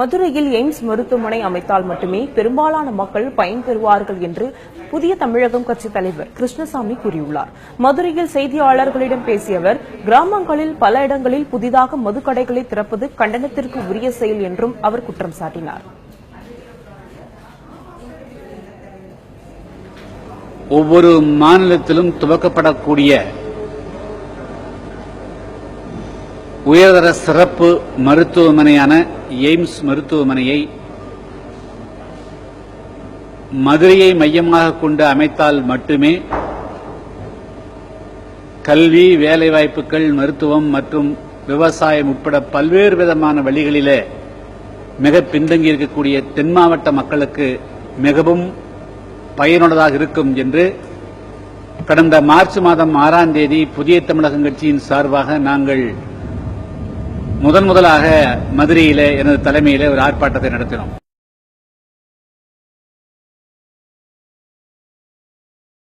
மதுரையில் எய்ம்ஸ் மருத்துவமனை அமைத்தால் மட்டுமே பெரும்பாலான மக்கள் பயன்பெறுவார்கள் என்று புதிய தமிழகம் கட்சி தலைவர் கிருஷ்ணசாமி கூறியுள்ளார். மதுரையில் செய்தியாளர்களிடம் பேசிய அவர் கிராமங்களில் பல இடங்களில் புதிதாக மதுக்கடைகளை திறப்பது கண்டனத்திற்கு உரிய செயல் என்றும் அவர் குற்றம் சாட்டினார். ஒவ்வொரு மாநிலத்திலும் துவக்கப்படக்கூடிய உயர்தர சிறப்பு மருத்துவமனையான எய்ம்ஸ் மருத்துவமனையை மதுரையை மையமாக கொண்டு அமைத்தால் மட்டுமே கல்வி வேலைவாய்ப்புகள் மருத்துவம் மற்றும் விவசாயம் உட்பட பல்வேறு விதமான வழிகளிலே மிக பின்தங்கி இருக்கக்கூடிய தென் மாவட்ட மக்களுக்கு மிகவும் பயனுள்ளதாக இருக்கும் என்று கடந்த மார்ச் மாதம் ஆறாம் தேதி புதிய தமிழகம் கட்சியின் சார்பாக நாங்கள் முதன் முதலாக மதுரையிலே எனது தலைமையிலே ஒரு ஆர்ப்பாட்டத்தை நடத்தினோம்.